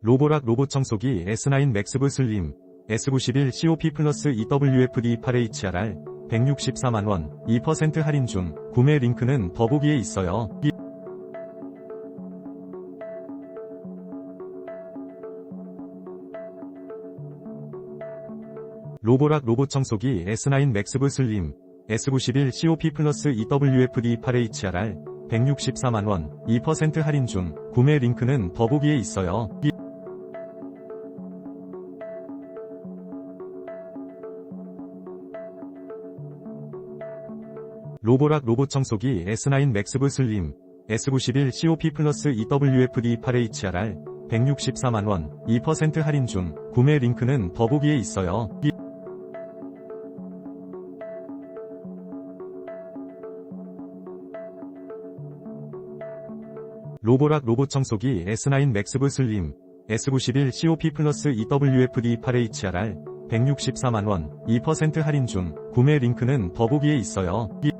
로보락 로봇 청소기 S9 맥스브 슬림 S91 COP 플러스 EWFD 8HRR 164만원 2% 할인 중 구매 링크는 더보기에 있어요. 이- 로보락 로봇 청소기 S9 맥스브 슬림 S91 COP 플러스 EWFD 8HRR 164만원 2% 할인 중 구매 링크는 더보기에 있어요. 로보락 로봇 청소기 S9 맥스브 슬림 S91 COP 플러스 EWFD 8HRR 164만원 2% 할인 중 구매 링크는 더보기에 있어요. 이- 로보락 로봇 청소기 S9 맥스브 슬림 S91 COP 플러스 EWFD 8HRR 164만원 2% 할인 중 구매 링크는 더보기에 있어요. 이-